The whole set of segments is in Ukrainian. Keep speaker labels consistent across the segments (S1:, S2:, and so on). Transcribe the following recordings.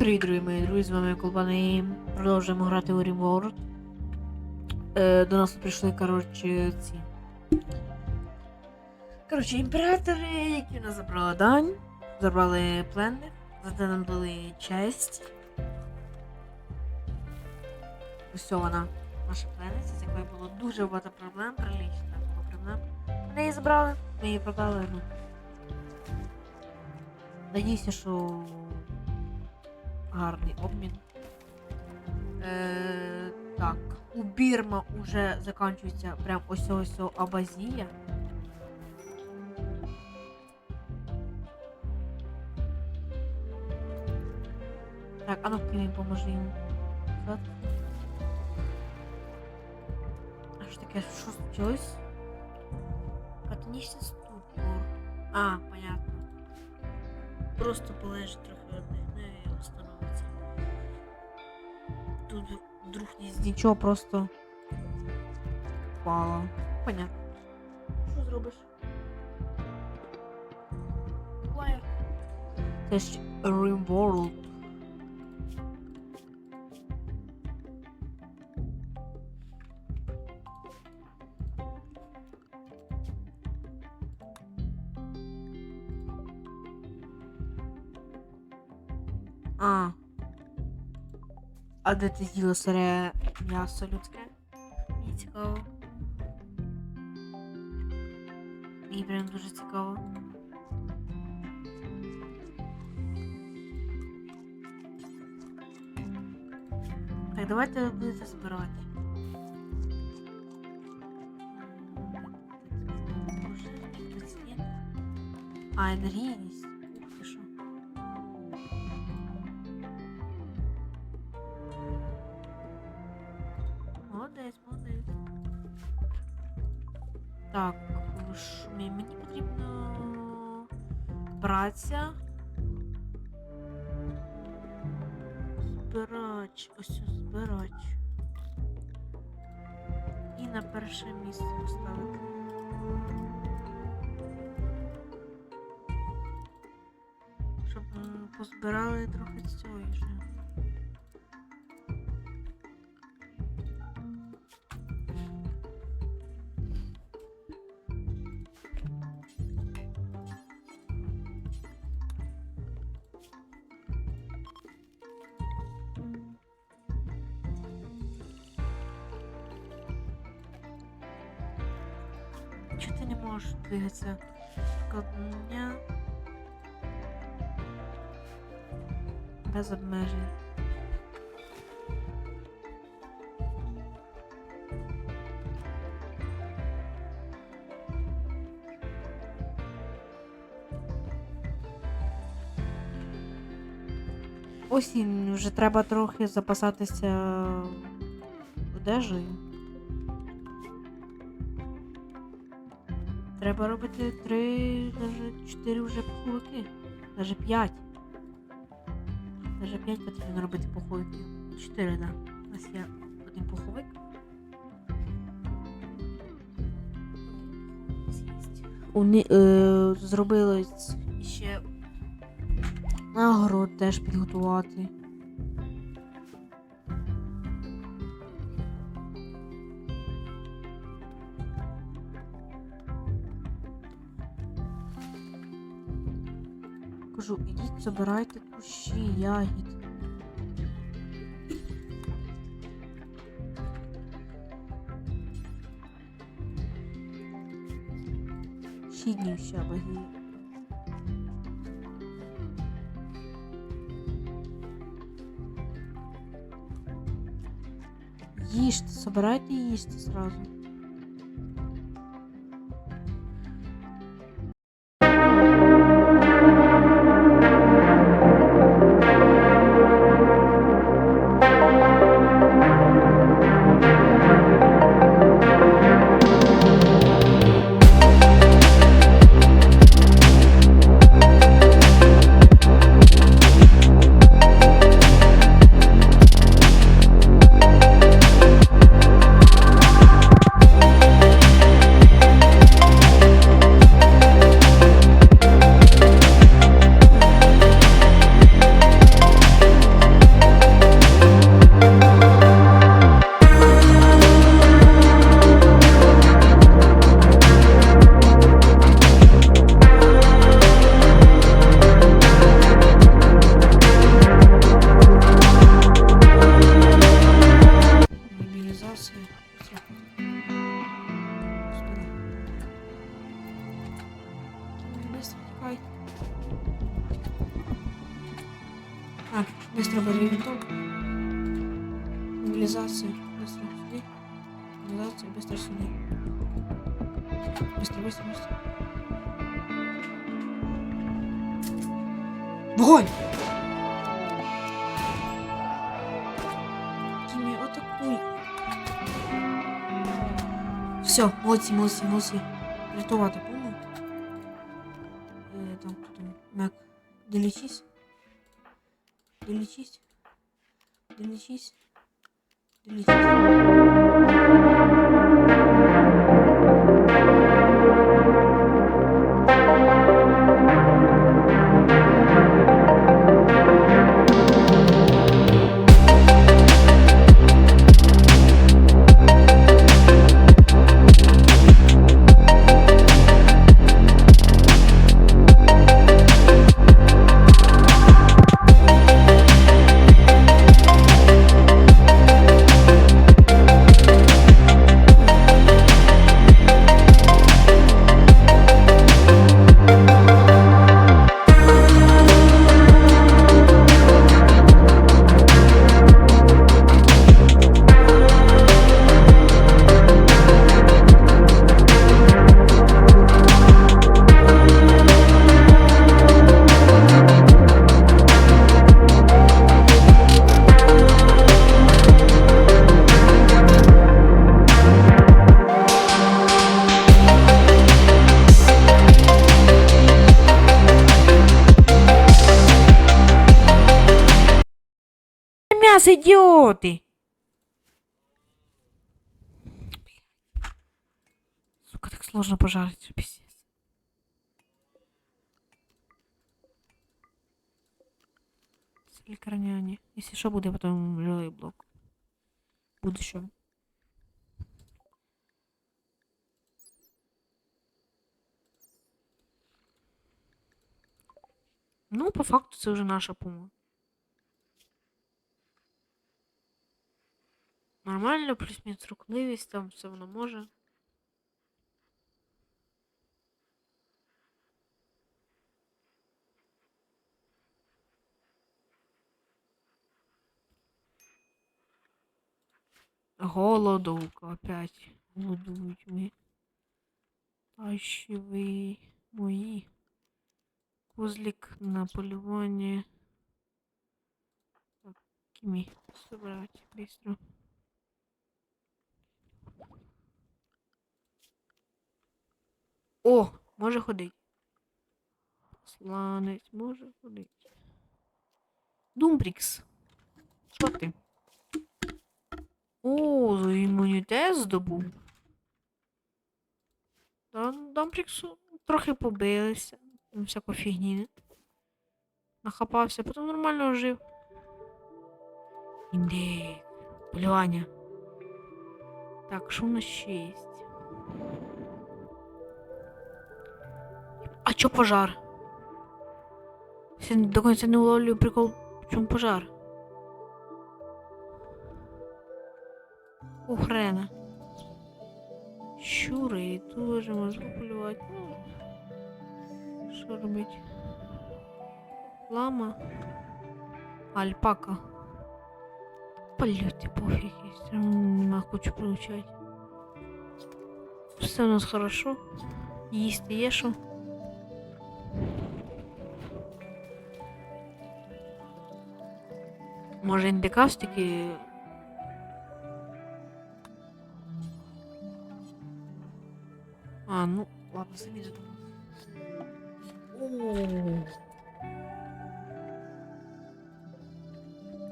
S1: привіт, друзі мої друзі, з вами Колбан і продовжуємо грати у RimWorld. Е, до нас прийшли, коротше, ці. Коротше, імператори, які нас забрали дань, забрали пленник, зате нам дали честь. Ось вона, наша пленниця, з якою було дуже багато проблем, прилично було проблем. Ми її забрали, ми її продали, ну. Надіюся, що гарний обмін. Е, так, у Бірма уже закінчується прям ось ось Абазія. Так, а ну Кивін, поможи йому. А що таке? Що случилось? Катонічний ступор. А, понятно. Просто полежить трохи вдруг ні- нічого просто впало. Понятно. Що зробиш? Буває. Це ж Rimworld. А. А де ти з'їла сире м'ясо людське? Мені цікаво. Мені прям дуже цікаво. Так, давайте ви будете збирати. А, енергійність. Праця. Збирач, ось збирач. І на перше місце поставити. Щоб позбирали трохи цього Без обмежень. Осінь, вже треба трохи запасатися одежею. Треба робити три, навіть чотири вже пуховики. Навіть п'ять. Навіть п'ять потрібно робити поховики. 4, да. У нас є один пуховик. Уни, е, зробили ще нагород теж підготувати. Кажу, ідіть, забирайте кущі, ягід. Шість днів ще багі. Їжте, собирайте і їжте сразу. Все, молодці, молодці, молодці. Рятувати, помню? Е, там, хто там, Мак. Долічись. Долічись. Долічись. Долічись. идиоты! Сука, так сложно пожарить, что пиздец. Це лікарняні. Якщо що буде, потім жилий блок. В будущем. Ну, по факту це вже наша пума. Нормально, плюс-мінус рухливість, там все воно може. Голодовка опять. Голодують ми. А ще ви мої. Козлик на полювання. Так, Кімі, собрать быстро. О, може ходить. Сланець може ходить. Думбрікс. Що ти? О, імунітет здобув. Да, трохи побилися. Там всяко фігні. Нахапався, потім нормально жив. Індик. Полювання. Так, що у нас ще є? А чо пожар? Я до конца не уловлю прикол, в чому пожар. У хрена. Щури теж можна полювати. Ну, що робити? Лама. Альпака. Я все равно нема хочу получать. Все у нас хорошо. Їсти є що. Може індикастики. А, ну, ладно, самі задумали.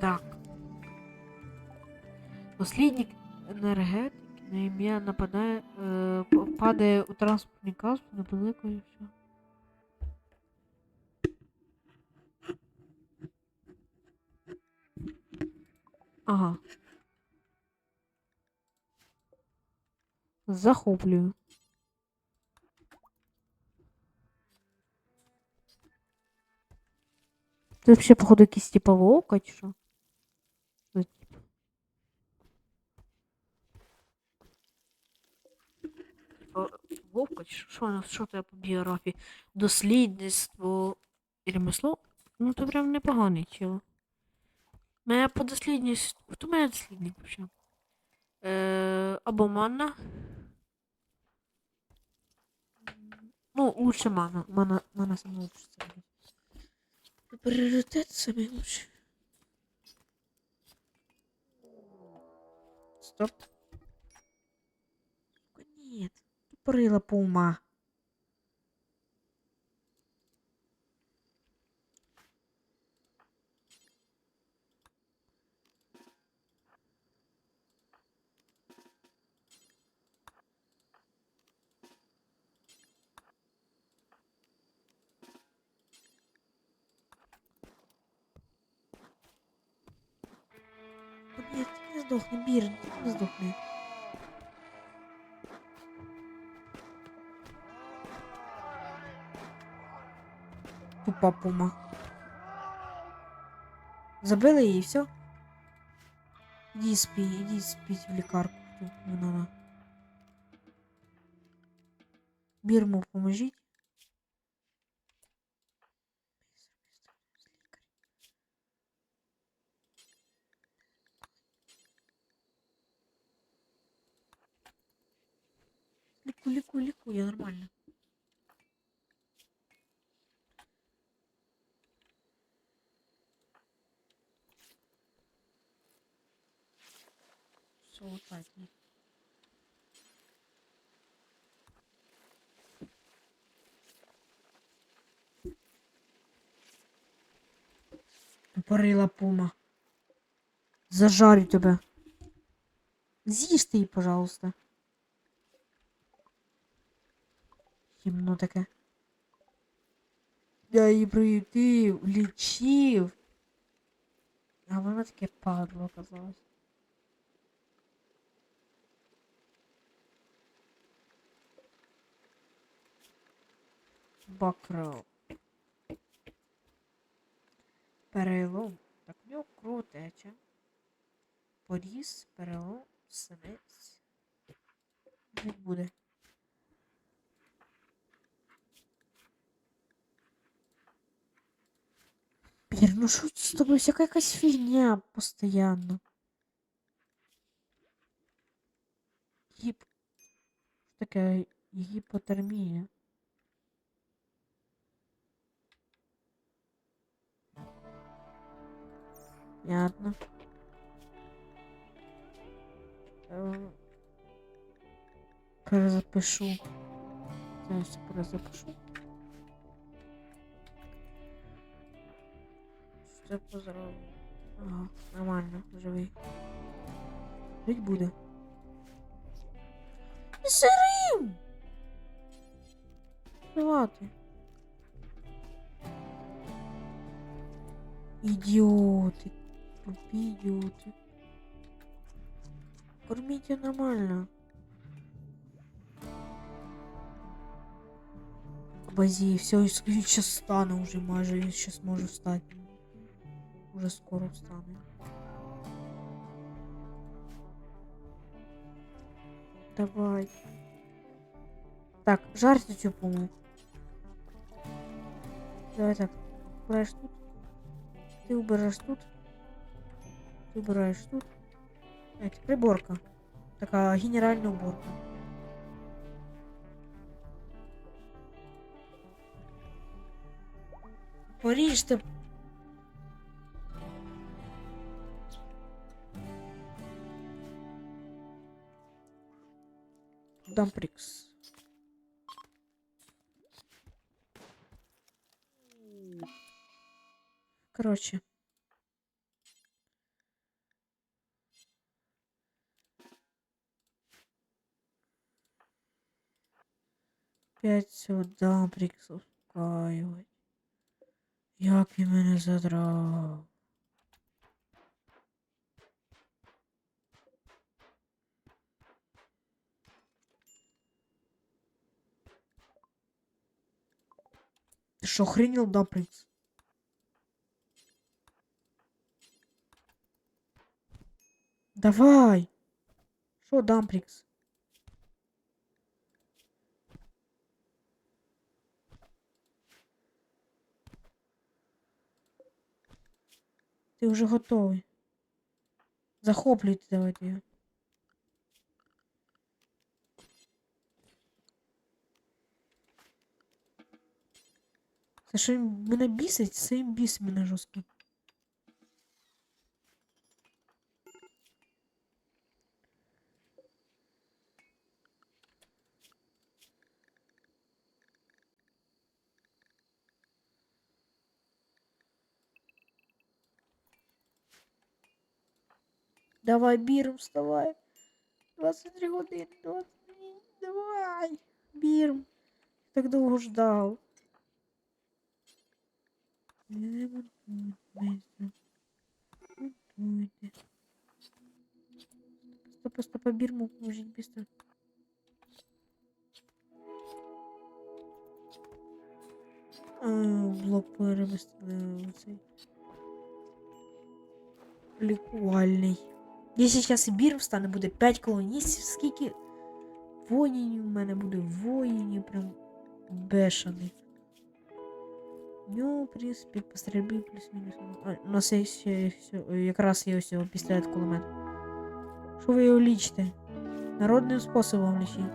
S1: Так. Дослідник енергетики на ім'я нападає, е, падає у транспортний каску недалеко і все. Ага. Захоплюю. Це вообще, походу, якийсь типа вовка, чи що? Це, типа? Типа, Вовка, чи що? Нас, що це по біографії? Дослідництво і ремесло? Ну, це прям непоганий чило. Мене по дослідність. Хто мене дослідник взагалі? Е, або манна. Ну, лучше мана. Мана, мана саме лучше робить. Пріоритет самий лучше. Стоп. Нет. Тупорила по ума. Та Ні, ти не здохни, Бірн, ти не здохни. Тупа пума. Забили її, все? Іди спи, іди спіть в лікарку. Тут не надо. Бірму поможіть. Лику, лику, лику, я нормально. Все, вот так. ну. Тупорила пума. Зажарю тебе. З'їж ти її, пожалуйста. Гімно таке. Я її приютив, лічив. А вона таке падло оказалось. Бакро. Перелом. Так, в нього кров тече. Поріз, перелом, синець. Не буде. Пір, ну що з тобою всяка якась фігня постоянно. Гіп... Таке гіпотермія? Понятно. Перезапишу. Зараз перезапишу. Що позрав? Ага, нормально, живий. Жить буде. І сирим! Давати. Ідіоти. Тупі ідіоти. Корміть її нормально. Базі, все, він сейчас стану уже майже, я сейчас можу встати. Уже скоро встану. Давай. Так, жарьте цю пуму. Давай так. Убираешь тут. Ты убираешь тут. Вибираєш тут. А, так, приборка. такая генеральная уборка. Поріжте. Дамприкс. Короче. П'ять сюда прикс успокаювати. Як він мене задрав. Ти що, охренел, да, принц? Давай! Що, Дамприкс? Ти вже готовий. Захоплюйте давайте його. Це що він мене бісить, це він бісить мене жорстко. Давай, Бірм, вставай. 23 години, 20 днів. Давай. Бірм. Так довго ждав. Не монтуйте, быстро. Монтуйте. Стопа, стопа, Бірму поможіть быстро. А, блок перемістили оцей. Лікувальний. Якщо зараз і Бірм стане, буде 5 колоністів, скільки воїнів у мене буде воїнів прям бешених. Ну, в принципі, по стрільбі плюс-мінус. У нас є ще всё- якраз є ось пістолет кулемет. Що ви його лічите? Народним способом лічіть.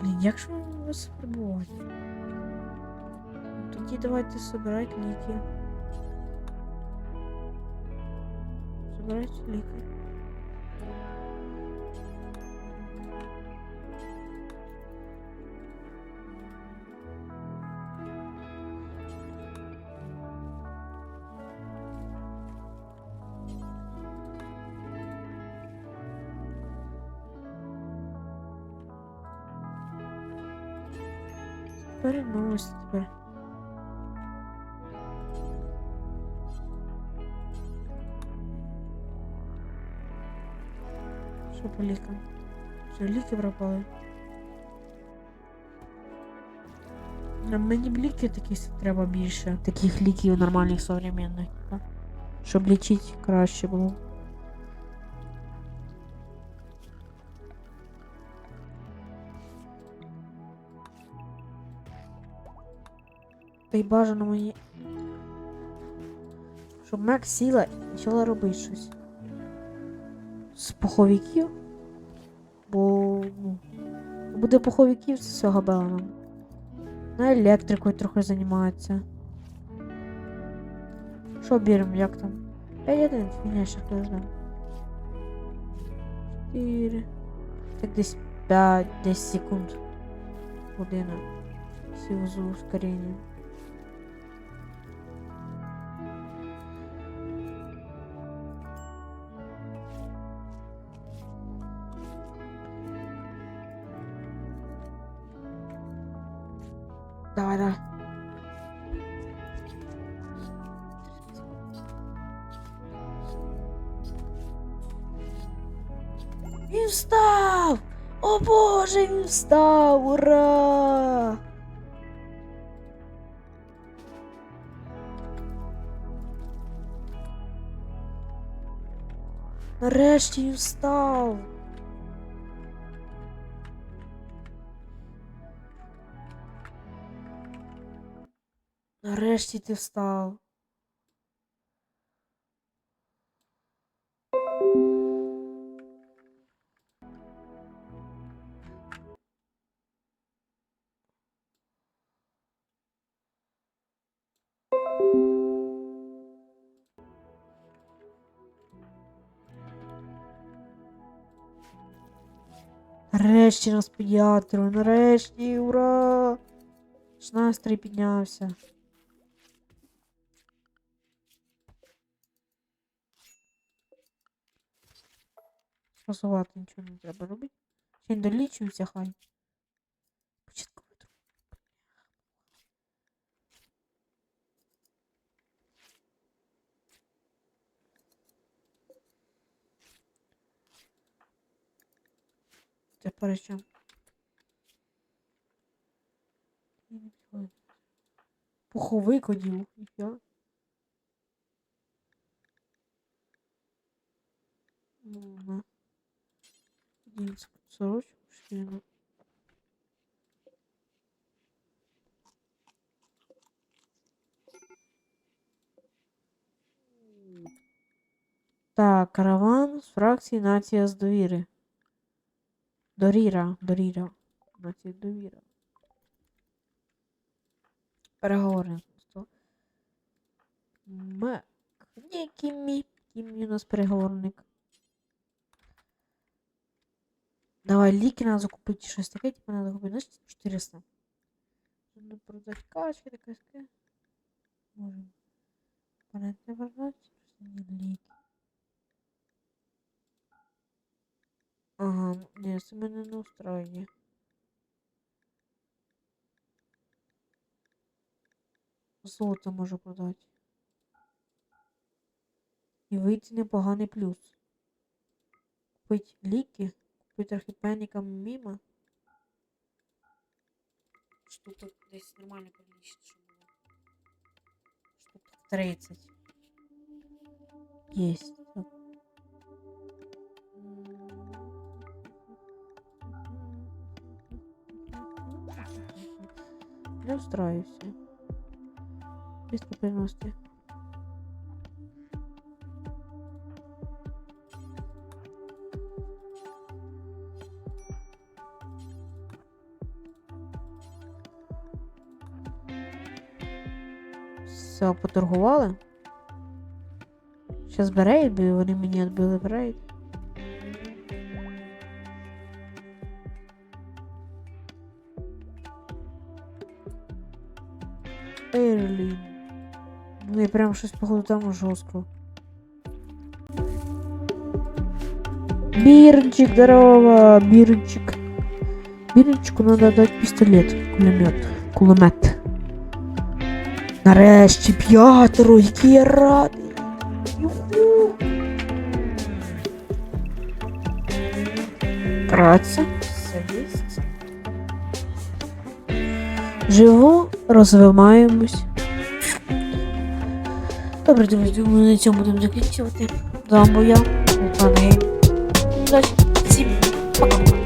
S1: Блін, як же вас фарбувати? Тоді давайте собирать ліки. Собирать ліки. Що по лікам? Що ліки пропали? Мені б ліки такі треба більше. Таких ліків нормальних современних. да? Щоб лічити краще було. Та й бажано мені. Щоб Мек сіла і почала робити щось. З пуховиків. Бо ну, буде пуховиків, це все габела нам. На електрикою трохи займається. Що бірем, як там? 5-1, фігня ще жде. 4. Так десь 5, 10 секунд. Година. Сів з ускоренням. Давай. Він встав! О боже, він встав! Ура! Нарешті він встав! Нарешті ти встав. Нарешті нас педіатру, нарешті, ура! Ж настрій піднявся. Просувати нічого не треба робити. Ще не долічується хай. Початковий друг. Тепер що? Пуховик одів. Я. Сорочку шкіряну. Так, караван с фракцией нація з довіри. Дорира, доріра. Нація довіра. Переговори. Мек. Ні, Кіммі. Кіммі у нас переговорник. Давай, ліки надо закупити щось таке, типу надо купити, знаєш, 400. Надо продати качки, таке таке. Можемо. Понять не продати. Ліки. Ага, ні, це мене не устроює. Золото можу продати. І вийти непоганий плюс. Купить ліки, купити трохи пенікам міма. Штука десь нормально прилічно, щоб було. Штук 30. Есть. Так. Не устраивайся. 390. Все, поторгували. Сейчас берейд, бо вони мені відбили берейд. Ерлін. Ну я прям щось походу там жорстко. Бірнчик, здорово, Бірнчик. Бірнчику надо дати пістолет, кулемет. Кулемет. Нарешті п'ятеро, який я радий. Юху. Праця. Завість. Живу, розвиваємось. Добре, друзі, ми на цьому будемо закінчувати. Був я, Вулкан Гейм. Всім пока.